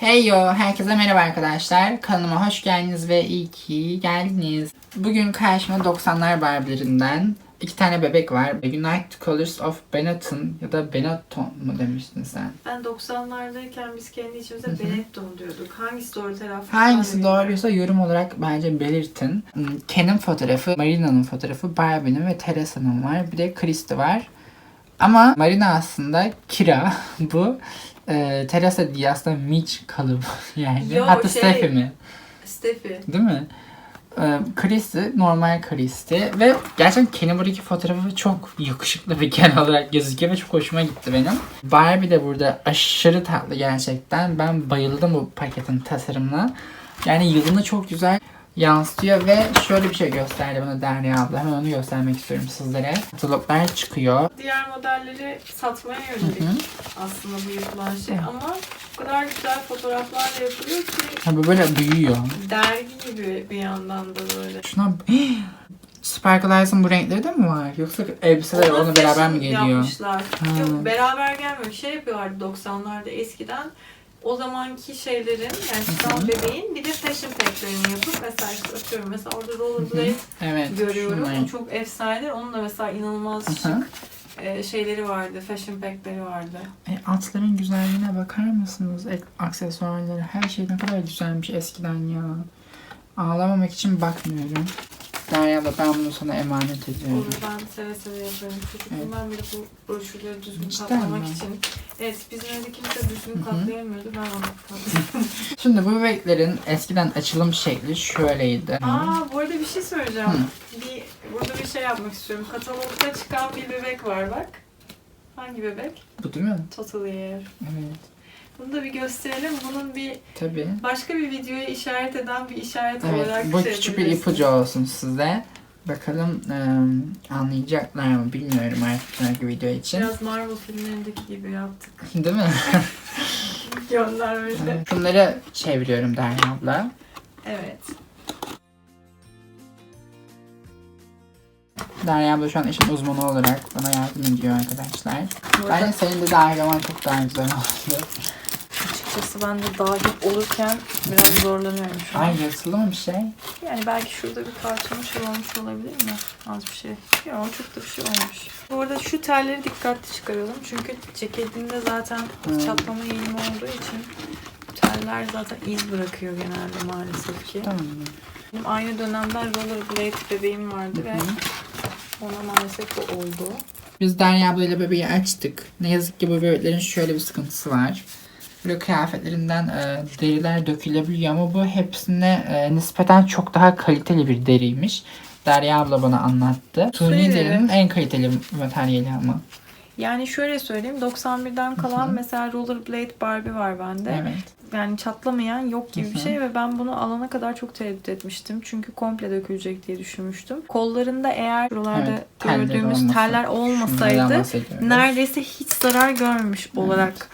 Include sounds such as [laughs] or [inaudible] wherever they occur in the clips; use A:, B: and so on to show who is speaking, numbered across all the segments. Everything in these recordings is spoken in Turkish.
A: Hey yo, herkese merhaba arkadaşlar. Kanalıma hoş geldiniz ve iyi ki geldiniz. Bugün karşıma 90'lar Barbie'lerinden iki tane bebek var. United Colors of Benetton ya da Benetton mu demiştin sen?
B: Ben 90'lardayken biz kendi içimize Benetton diyorduk. Hangisi doğru telaffuz?
A: Hangisi doğruysa yorum olarak bence belirtin. Hmm, Ken'in fotoğrafı, Marina'nın fotoğrafı, Barbie'nin ve Teresa'nın var. Bir de Christy var. Ama Marina aslında Kira. [laughs] Bu e, Teresa değil aslında Mitch kalıbı [laughs] yani.
B: Yo,
A: Hatta
B: şey-
A: Steffi mi?
B: Steffi.
A: Değil mi? Ee, Christy, normal Christy ve gerçekten Ken'in buradaki fotoğrafı çok yakışıklı bir [laughs] Ken olarak gözüküyor ve çok hoşuma gitti benim. Barbie de burada aşırı tatlı gerçekten. Ben bayıldım bu paketin tasarımına. Yani yılını çok güzel yansıtıyor ve şöyle bir şey gösterdi bana Derya abla. Hemen onu göstermek istiyorum sizlere. Kataloglar çıkıyor.
B: Diğer modelleri satmaya yönelik
A: Hı hı.
B: aslında bu yapılan şey ama o kadar güzel fotoğraflarla yapılıyor ki
A: Ha, bu böyle büyüyor.
B: dergi gibi bir yandan da böyle.
A: Şuna Sparkleiz'ın [gasps] bu renkleri de mi var? Yoksa elbiseler
B: Ona
A: onu beraber
B: fashion
A: mi geliyor?
B: Yapmışlar. Yok beraber gelmiyor. Şey yapıyorlardı 90'larda eskiden o zamanki şeylerin yani çıkan bebeğin bir de fashion pack'lerini yapıp mesela atıyorum mesela orada rollerblade
A: Evet.
B: görüyorum.
A: şunlar.
B: O çok efsanedir. Onun da mesela inanılmaz
A: Hı hı.
B: şık e, şeyleri vardı. Fashion pack'leri vardı.
A: E, atların güzelliğine bakar mısınız? Ek, aksesuarları, her şey ne kadar güzelmiş eskiden ya. Ağlamamak için bakmıyorum. Derya da ben bunu sana emanet ediyorum.
B: Olur ben seve seve yaparım. Çocukluğumdan beri bu broşürleri düzgün
A: Cidden
B: katlamak
A: mi?
B: için. Evet bizim evde kimse düzgün katlayamıyordu. Ben onu katladım. [laughs]
A: Şimdi bu bebeklerin eskiden açılım şekli şöyleydi.
B: Aa bu arada bir şey söyleyeceğim.
A: Hı.
B: Bir, burada bir şey yapmak istiyorum. Katalogda çıkan bir bebek var bak. Hangi bebek?
A: Bu değil mi?
B: Total Year.
A: Evet.
B: Bunu da bir gösterelim. Bunun bir
A: Tabii.
B: başka bir videoya işaret eden bir işaret
A: Evet,
B: olarak
A: bu
B: şey
A: küçük bir ipucu olsun size. Bakalım e, anlayacaklar mı bilmiyorum artık sonraki video için.
B: Biraz Marvel filmlerindeki gibi yaptık. [laughs]
A: Değil mi? [laughs]
B: Göndermede.
A: Şunları çeviriyorum Derya abla.
B: Evet.
A: Derya abla şu an işin uzmanı olarak bana yardım ediyor arkadaşlar.
B: Bu
A: Bence senin de dahil olman çok daha güzel oldu.
B: Açıkçası ben de dahil olurken biraz zorlanıyorum şu an.
A: Ay yırtıldı mı bir şey?
B: Yani belki şurada bir parçamı şey olmuş olabilir mi? Az bir şey. Yok çok da bir şey olmuş. Bu arada şu telleri dikkatli çıkaralım. Çünkü ceketinde zaten
A: Hmm.
B: çatlama eğilimi olduğu için teller zaten iz bırakıyor genelde maalesef ki.
A: Tamam.
B: Benim aynı dönemden rollerblade bebeğim vardı ve
A: Hı.
B: ona maalesef bu oldu.
A: Biz Derya ablayla bebeği açtık. Ne yazık ki bu bebeklerin şöyle bir sıkıntısı var. Böyle kıyafetlerinden e, deriler dökülebiliyor ama bu hepsine e, nispeten çok daha kaliteli bir deriymiş. Derya abla bana anlattı. Suni
B: Suni deri.
A: derinin en kaliteli materyali ama.
B: Yani şöyle söyleyeyim 91'den kalan mesela rollerblade Barbie var bende.
A: Evet.
B: Yani çatlamayan yok gibi
A: Hı
B: bir şey ve ben bunu alana kadar çok tereddüt etmiştim. Çünkü komple dökülecek diye düşünmüştüm. Kollarında eğer buralarda
A: Evet,
B: gördüğümüz
A: olmasa-
B: teller olmasaydı neredeyse hiç zarar görmüş olarak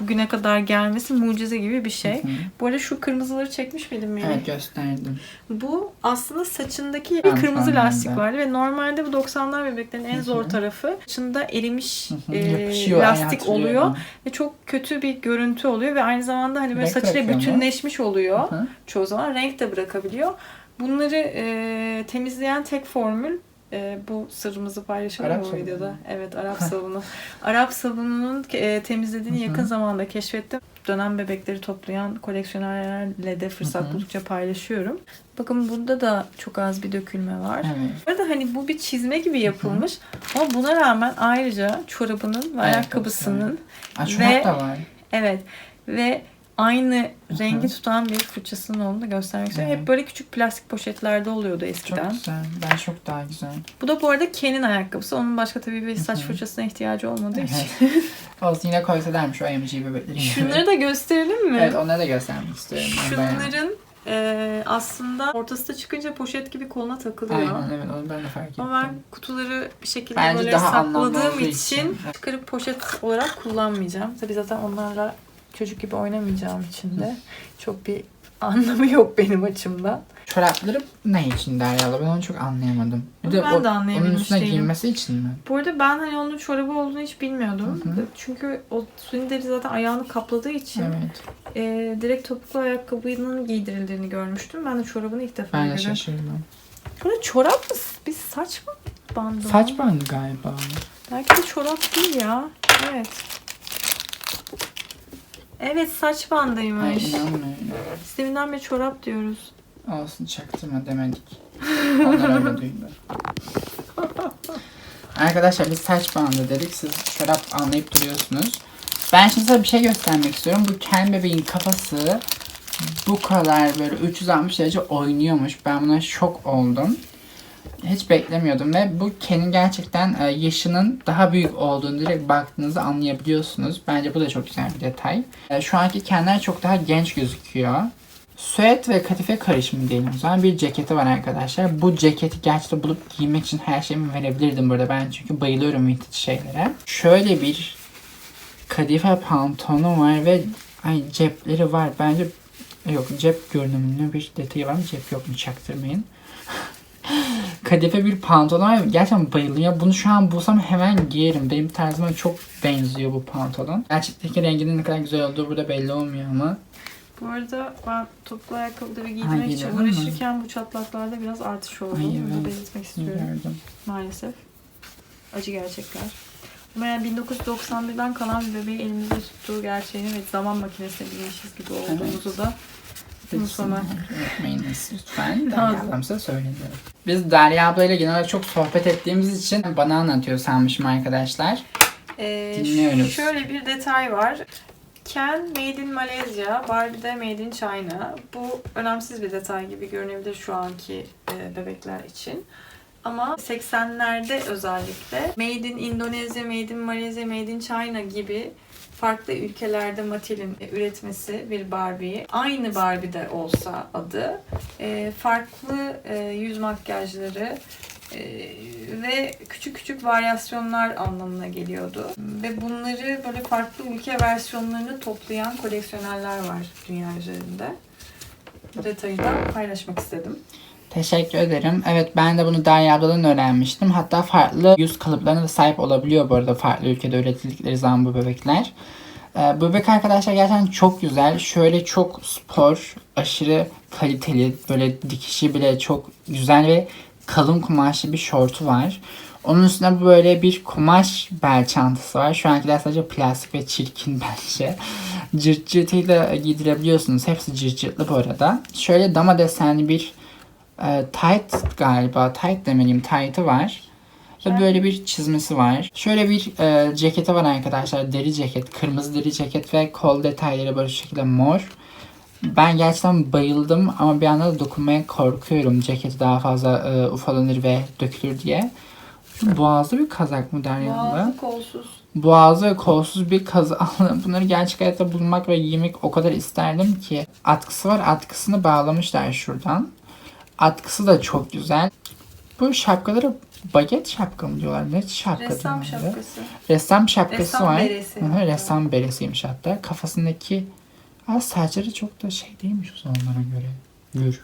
B: bugüne kadar gelmesi mucize gibi bir şey.
A: Hı hı.
B: Bu arada şu kırmızıları çekmiş miydim Melih?
A: Evet gösterdim.
B: Bu aslında saçındaki bir kırmızı
A: şu an
B: lastik vardı ve normalde bu 90'lar bebeklerin en zor tarafı saçında erimiş
A: Hı hı,
B: e, lastik oluyor ve çok kötü bir görüntü oluyor ve aynı zamanda hani böyle
A: Renk
B: saçıyla
A: mu?
B: bütünleşmiş oluyor.
A: Hı hı.
B: Çoğu zaman renk de bırakabiliyor. Bunları e, temizleyen tek formül e, bu sırrımızı paylaşalım
A: Arap
B: mı
A: sabunu.
B: videoda? Evet Arap [laughs] sabunu. Arap sabununun e, temizlediğini yakın zamanda keşfettim. Dönem bebekleri toplayan koleksiyonerlerle de fırsat buldukça paylaşıyorum. Bakın burada da çok az bir dökülme var.
A: Evet.
B: Bu arada hani bu bir çizme gibi yapılmış ama buna rağmen ayrıca çorabının ve
A: Ayakkabısı.
B: ayakkabısının
A: Aşumat
B: Ve-
A: da var.
B: evet ve aynı rengi tutan bir fırçasının olduğunu da göstermek istiyorum. Hep böyle küçük plastik poşetlerde oluyordu
A: Çok
B: eskiden.
A: güzel. Ben çok daha güzel.
B: Bu da bu arada Ken'in ayakkabısı. Onun başka tabii bir saç fırçasına ihtiyacı olmadığı için. [laughs]
A: Olsun yine koysa dermiş o emoji bebekleri.
B: Şunları da gösterelim mi?
A: Evet onları da göstermek istiyorum. Ben bayağı-
B: Şunların e, aslında ortası da çıkınca poşet gibi koluna takılıyor.
A: Aynen evet onu ben de fark ettim.
B: Ama ben kutuları bir şekilde
A: Bence
B: böyle sakladığım için,
A: için.
B: çıkarıp poşet olarak kullanmayacağım. Tabii zaten onlarla çocuk gibi oynamayacağım için de çok bir anlamı yok benim açımdan.
A: Çorapları ne için Deryalı? Ben onu çok anlayamadım. Bir
B: Ben de
A: o- Onun üstüne
B: değilim.
A: giyinmesi için mi?
B: Bu arada ben hani onun çorabı olduğunu hiç bilmiyordum.
A: Hı hı.
B: Çünkü o suni deri zaten ayağını kapladığı için
A: Evet.
B: e, direkt topuklu ayakkabının giydirildiğini görmüştüm. Ben de çorabını ilk defa
A: Ben de
B: görüyorum.
A: şaşırdım.
B: Burada çorap mı? Bir saç mı bandı?
A: Saç bandı galiba.
B: Belki de çorap değil ya. Evet. Evet saç bandıymış.
A: inanmıyorum.
B: Biz deminden beri çorap diyoruz.
A: Olsun çaktırma demedik. Onlar öyle [laughs] duydu. Arkadaşlar biz saç bandı dedik. Siz çorap anlayıp duruyorsunuz. Ben şimdi size bir şey göstermek istiyorum. Bu Ken bebeğin kafası bu kadar böyle 360 derece oynuyormuş. Ben buna şok oldum. Hiç beklemiyordum ve bu Ken'in gerçekten e, yaşının daha büyük olduğunu direkt baktığınızda anlayabiliyorsunuz. Bence bu da çok güzel bir detay. E, Şu anki Ken'ler çok daha genç gözüküyor. Süet ve kadife karışımı diyelim o zaman. Bir ceketi var arkadaşlar. Bu ceketi gerçekten bulup giymek için her şeyimi verebilirdim burada. Ben çünkü bayılıyorum vintage şeylere. Şöyle bir kadife pantolonu var ve ay cepleri var. Bence yok cep görünümlü bir detayı var mı? Cep yok mu çaktırmayın. [laughs] Kadife bir pantolon. Gerçekten bayılıyorum. Bunu şu an bulsam hemen giyerim. Benim tarzıma çok benziyor bu pantolon. Gerçekteki renginin ne kadar güzel olduğu burada belli olmuyor ama.
B: Bu arada ben topuklu ayakkabıları giydirmek için
A: giydin mi?
B: uğraşırken bu çatlaklarda biraz artış oldu.
A: Ay,
B: Bunu
A: evet.
B: belirtmek istiyorum.
A: Gördüm.
B: Maalesef. Acı gerçekler. Ama yani 1991'den kalan bir bebeği elimizde tuttuğu gerçeğini ve zaman makinesine binmişiz gibi olduğumuzu da unutmamak.
A: Unutmayınız lütfen.
B: Tamam.
A: Derya ablamıza söyledim. Biz Derya ablayla genel olarak çok sohbet ettiğimiz için bana anlatıyor sanmışım arkadaşlar.
B: Ee,
A: Dinliyoruz.
B: Şöyle bir detay var. Ken Made in Malezya, Barbie de Made in China. Bu önemsiz bir detay gibi görünebilir şu anki e, bebekler için. Ama 80'lerde özellikle Made in Indonezya, Made in Malezya, Made in China gibi farklı ülkelerde Mattel'in üretmesi bir Barbie'yi aynı Barbie'de olsa adı e, farklı e, yüz makyajları e, ve küçük küçük varyasyonlar anlamına geliyordu. Ve bunları böyle farklı ülke versiyonlarını toplayan koleksiyonerler var dünya üzerinde. Detayı da paylaşmak istedim.
A: Teşekkür ederim. Evet ben de bunu Derya abladan öğrenmiştim. Hatta farklı yüz kalıplarına da sahip olabiliyor bu arada farklı ülkede üretildikleri zaman bu bebekler. Ee, bebek arkadaşlar gerçekten çok güzel. Şöyle çok spor, aşırı kaliteli, böyle dikişi bile çok güzel ve kalın kumaşlı bir şortu var. Onun üstüne böyle bir kumaş bel çantası var. Şu ankiler sadece plastik ve çirkin [laughs] bence. Cırt cırtıyla giydirebiliyorsunuz. Hepsi cırt cırtlı bu arada. Şöyle dama desenli bir e, tight galiba. Tight demeliyim. Tight'ı var. Ve böyle bir çizmesi var. Şöyle bir e, ceketi var arkadaşlar. Deri ceket. Kırmızı deri ceket ve kol detayları böyle şekilde mor. Ben gerçekten bayıldım ama bir anda da dokunmaya korkuyorum. Ceketi daha fazla e, ufalanır ve dökülür diye. Boğazlı bir kazak mı Derya abla?
B: Boğazlı kolsuz.
A: Boğazlı ve kolsuz bir kazak. [laughs] Bunları gerçek hayatta bulmak ve giymek o kadar isterdim ki. Atkısı var. Atkısını bağlamışlar şuradan. Atkısı da çok güzel. Bu şapkaları baget şapka mı diyorlar? Ne şapka
B: Ressam
A: diyorlar?
B: şapkası.
A: Ressam şapkası
B: Ressam
A: var.
B: beresi.
A: Hı hı, ressam beresiymiş hatta. Kafasındaki Aa, saçları çok da şey değilmiş o zamanlara göre. Gür.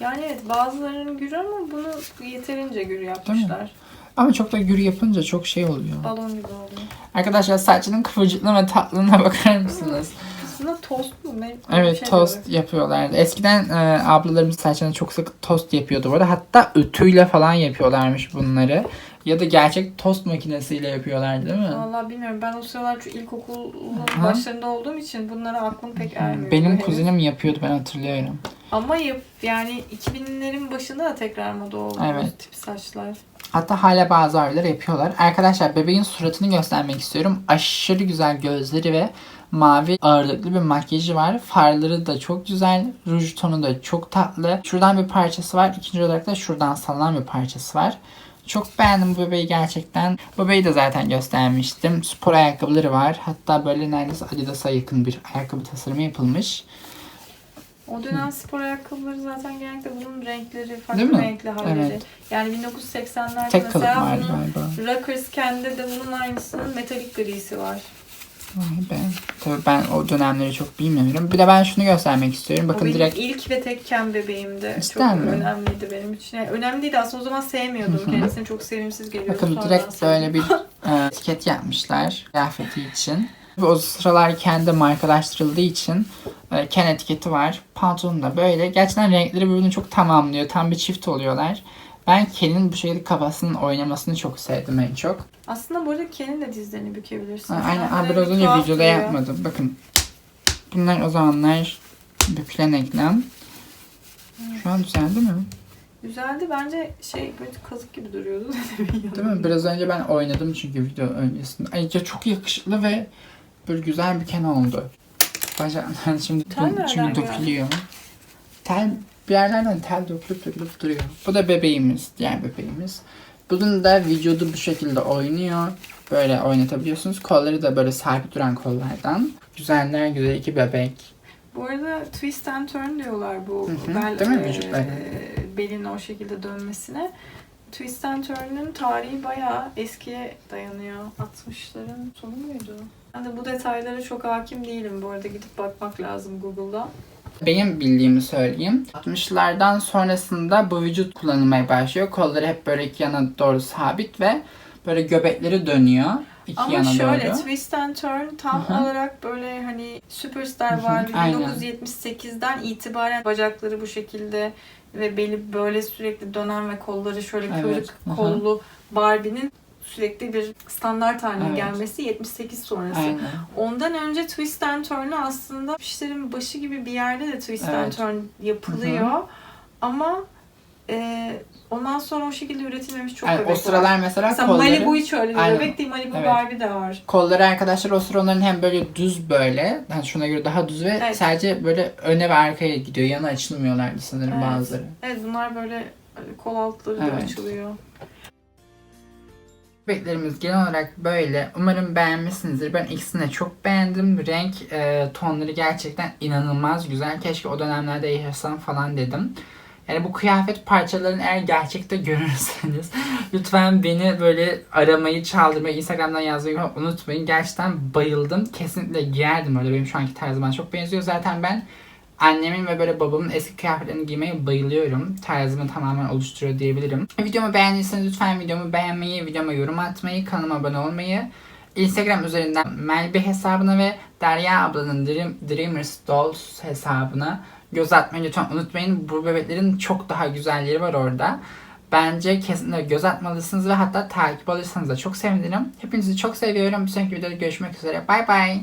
B: Yani evet bazılarının gürü ama bunu yeterince gür yapmışlar.
A: Ama çok da gür yapınca çok şey oluyor.
B: Balon gibi oluyor.
A: Arkadaşlar saçının kıvırcıklığına ve tatlılığına bakar mısınız? [laughs]
B: Aslında tost mu? Ne?
A: Evet
B: şey
A: tost
B: böyle.
A: yapıyorlardı. Eskiden e, ablalarımız saçlarına çok sık tost yapıyordu bu arada. Hatta ütüyle falan yapıyorlarmış bunları. Ya da gerçek tost makinesiyle yapıyorlar değil mi?
B: Vallahi bilmiyorum. Ben o sıralar şu ilkokulun
A: Aha.
B: başlarında olduğum için bunlara aklım pek ermiyor.
A: Benim
B: henüz.
A: kuzenim yapıyordu ben hatırlıyorum.
B: Ama yap, yani 2000'lerin başında da tekrar moda oldu
A: Evet.
B: tip saçlar.
A: Hatta hala bazı abiler yapıyorlar. Arkadaşlar bebeğin suratını göstermek istiyorum. Aşırı güzel gözleri ve mavi ağırlıklı bir makyajı var. Farları da çok güzel. Ruj tonu da çok tatlı. Şuradan bir parçası var. İkinci olarak da şuradan sallanan bir parçası var. Çok beğendim bu bebeği gerçekten. Bu bebeği de zaten göstermiştim. Spor ayakkabıları var. Hatta böyle neredeyse Adidas'a yakın bir ayakkabı tasarımı yapılmış.
B: O dönem spor ayakkabıları zaten genellikle bunun renkleri, farklı renkli halleri.
A: Evet.
B: Yani 1980'lerde
A: Tek kalıp
B: mesela bunun. Rockers Ken'de de bunun aynısının metalik grisi var.
A: Vay be. Tabii ben o dönemleri çok bilmiyorum. Bir de ben şunu göstermek istiyorum.
B: O
A: Bakın
B: benim
A: direkt
B: ilk ve tek Ken bebeğimdi.
A: Cidden
B: çok
A: mi?
B: önemliydi benim için. Yani önemliydi aslında o zaman sevmiyordum.
A: Hı hı.
B: Kendisini çok sevimsiz geliyordu.
A: bakın
B: Sonradan
A: direkt
B: sevdim.
A: böyle bir e, etiket yapmışlar kıyafeti için. O sıralar kendi markalaştırıldığı için e, Ken etiketi var. Pantolonu da böyle. Gerçekten renkleri birbirini çok tamamlıyor. Tam bir çift oluyorlar. Ben Ken'in bu şekilde kafasının oynamasını çok sevdim en çok.
B: Aslında bu arada Ken'in de dizlerini bükebilirsin.
A: Ha, aynen.
B: Böyle
A: biraz
B: bir
A: önce videoda
B: duruyor.
A: yapmadım. Bakın. Bunlar o zamanlar bükülen eklem. Şu an düzeldi mi?
B: Güzeldi. Bence şey böyle kazık gibi duruyordu. [laughs]
A: Değil mi? Biraz önce ben oynadım çünkü video öncesinde. Ayrıca çok yakışıklı ve böyle güzel bir ken oldu. Bacaklar [laughs] şimdi
B: Tel
A: dökülüyor. Tel bir yerlerden tel dökülüp dökülüp duruyor. Bu da bebeğimiz, diğer bebeğimiz. Bunun da vücudu bu şekilde oynuyor. Böyle oynatabiliyorsunuz. Kolları da böyle sabit duran kollardan. Güzeller güzel iki bebek.
B: Bu arada twist and turn diyorlar bu
A: Hı hı,
B: bel,
A: değil mi
B: e, belin o şekilde dönmesine. Twist and turn'un tarihi bayağı eskiye dayanıyor. 60'ların sonu muydu? Ben de bu detaylara çok hakim değilim. Bu arada gidip bakmak lazım Google'da.
A: Benim bildiğimi söyleyeyim. 60'lardan sonrasında bu vücut kullanılmaya başlıyor. Kolları hep böyle iki yana doğru sabit ve böyle göbekleri dönüyor. iki
B: Ama
A: yana
B: şöyle
A: doğru.
B: twist and turn tam
A: Hı hı.
B: olarak böyle hani
A: hı,
B: var.
A: aynen.
B: 1978'den itibaren bacakları bu şekilde ve beli böyle sürekli dönen ve kolları şöyle
A: Evet,
B: körük kollu Barbie'nin sürekli bir standart haline
A: Evet.
B: gelmesi 78 sonrası.
A: Aynen.
B: Ondan önce twist and turn'u aslında işlerin başı gibi bir yerde de twist and
A: Evet.
B: turn yapılıyor. Ama e, ondan sonra o şekilde üretilmemiş çok
A: Yani
B: bebek
A: o
B: var.
A: sıralar mesela,
B: Mesela
A: kolları,
B: Malibu hiç öyle bir
A: Aynen.
B: bebek değil. Malibu
A: Evet.
B: Barbie de var.
A: kolları arkadaşlar o sıra onların hem böyle düz böyle, yani şuna göre daha düz ve
B: Evet.
A: sadece böyle öne ve arkaya gidiyor. Yana açılmıyorlardı sanırım
B: Evet.
A: bazıları.
B: Evet bunlar böyle e, kol altları da
A: Evet.
B: açılıyor.
A: Bebeklerimiz genel olarak böyle. Umarım beğenmişsinizdir. Ben ikisini de çok beğendim. Renk e, tonları gerçekten inanılmaz güzel. Keşke o dönemlerde yaşasam falan dedim. Yani bu kıyafet parçalarını eğer gerçekte [laughs] görürseniz lütfen beni böyle aramayı, çaldırmayı, Instagram'dan yazmayı unutmayın. Gerçekten bayıldım. Kesinlikle giyerdim öyle. Benim şu anki tarzıma çok benziyor. Zaten ben annemin ve böyle babamın eski kıyafetlerini giymeye bayılıyorum. Tarzımı tamamen oluşturuyor diyebilirim. Videomu beğendiyseniz lütfen videomu beğenmeyi, videoma yorum atmayı, kanalıma abone olmayı, Instagram üzerinden Melbi hesabına ve Derya ablanın Dream, Dreamers Dolls hesabına göz atmayı lütfen unutmayın. Bu bebeklerin çok daha güzelleri var orada. Bence kesinlikle göz atmalısınız ve hatta takip alırsanız da çok sevinirim. Hepinizi çok seviyorum. Bir sonraki videoda görüşmek üzere. Bay bay.